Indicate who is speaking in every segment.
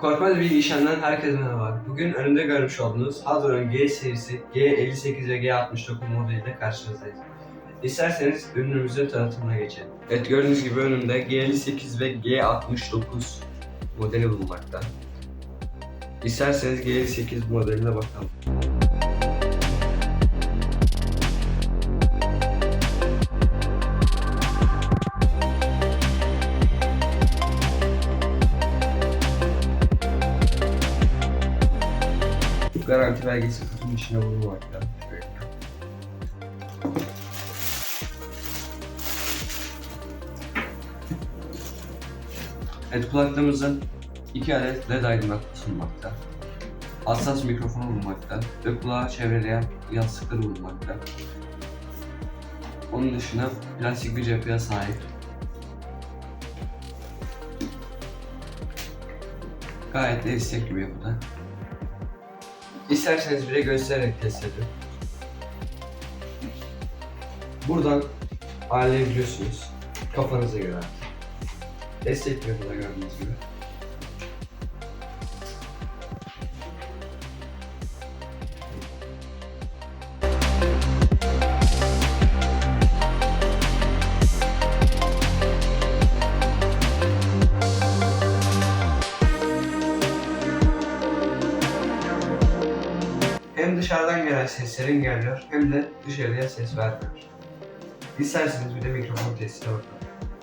Speaker 1: Korkmaz bir işlemden herkese merhaba. Bugün önümde görmüş olduğunuz Hadron G serisi G58 ve G69 modeliyle karşınızdayız. İsterseniz ürünümüzün tanıtımına geçelim. Evet gördüğünüz gibi önümde G58 ve G69 modeli bulunmakta. İsterseniz G58 modeline bakalım. Garanti belgesi kutunun içine bulunmakta. Şöyle. Evet kulaklığımızın iki adet led aydınlatması bulunmakta. Hassas mikrofonu bulunmakta ve kulağı çevreleyen yastıkları bulunmakta. Onun dışında plastik bir cepheye sahip. Gayet de istek bir yapıda. İsterseniz bile göstererek test edin. Buradan ayarlayabiliyorsunuz. Kafanıza göre. Destek yapıda gördüğünüz gibi. Dışarıdan gelen sesleri engelliyor hem de dışarıya ses vermiyor. İsterseniz bir de mikrofon testine bakalım.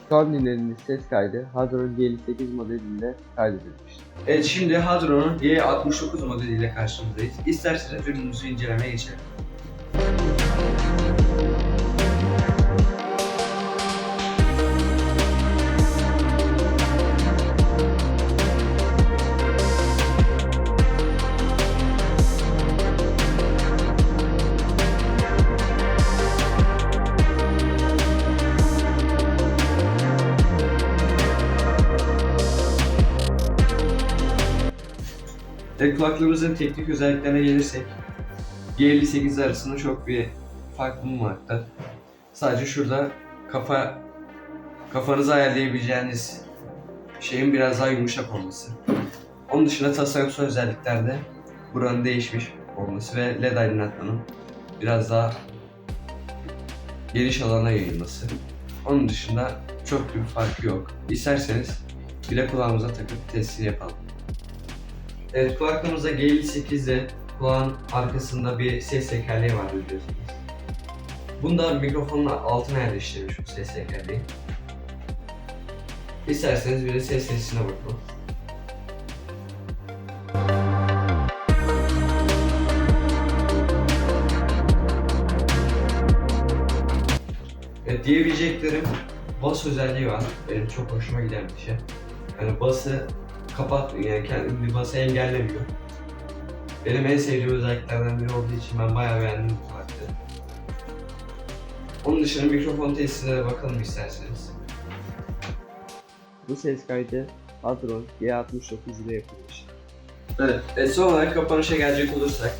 Speaker 2: Son dinlediğiniz ses kaydı Hadron G58 modelinde kaydedilmiştir.
Speaker 1: Evet şimdi Hadron'un G69 modeliyle karşınızdayız. İsterseniz ürünümüzü incelemeye geçelim. Ve kulaklığımızın teknik özelliklerine gelirsek G58 arasında çok bir fark bulunmakta. Sadece şurada kafa kafanızı ayarlayabileceğiniz şeyin biraz daha yumuşak olması. Onun dışında tasarımsal özelliklerde buranın değişmiş olması ve led aydınlatmanın biraz daha geniş alana yayılması. Onun dışında çok bir farkı yok. İsterseniz bile kulağımıza takıp testini yapalım. Evet kulaklığımızda G58'de kulağın arkasında bir ses tekerleği var biliyorsunuz. Bunda mikrofonun altına yerleştirilmiş bu ses tekerleği. İsterseniz bir de ses testine bakalım. Evet, diyebileceklerim bas özelliği var. Benim çok hoşuma giden bir şey. Yani bası kapat yani kendi bası engellemiyor. Benim en sevdiğim özelliklerden biri olduğu için ben bayağı beğendim bu kulaklığı. Onun dışında mikrofon testine de bakalım isterseniz.
Speaker 2: Bu ses kaydı Hadron G69 ile yapılmıştır.
Speaker 1: Evet. E, son olarak kapanışa gelecek olursak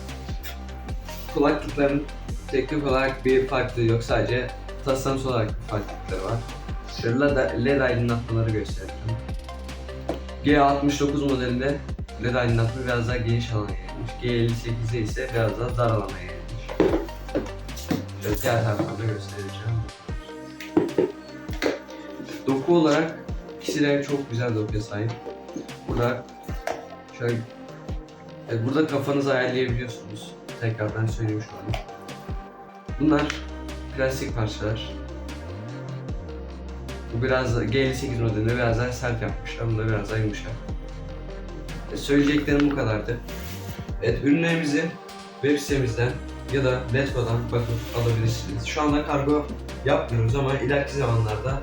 Speaker 1: kulaklıkların teknik olarak bir farklılığı yok sadece tasarımsal olarak bir farklılıkları var. Şöyle LED, aydınlatmaları göstereyim. G69 modelinde LED aydınlatma biraz daha geniş alana yayılmış. G58'de ise biraz daha dar alana yayılmış. Şöyle diğer taraftan da göstereceğim. Doku olarak ikisi de çok güzel dokuya sahip. Burada şöyle Evet, burada kafanızı ayarlayabiliyorsunuz. Tekrardan söyleyeyim şu an. Bunlar plastik parçalar. Bu biraz da G58 modelinde biraz daha sert yapmışlar. Bunda biraz daha yumuşak. E, söyleyeceklerim bu kadardı. Evet, ürünlerimizi web sitemizden ya da Letgo'dan bakıp alabilirsiniz. Şu anda kargo yapmıyoruz ama ileriki zamanlarda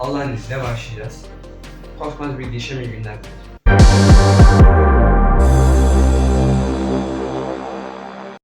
Speaker 1: Allah'ın izniyle başlayacağız. Korkmaz işlem iyi günler.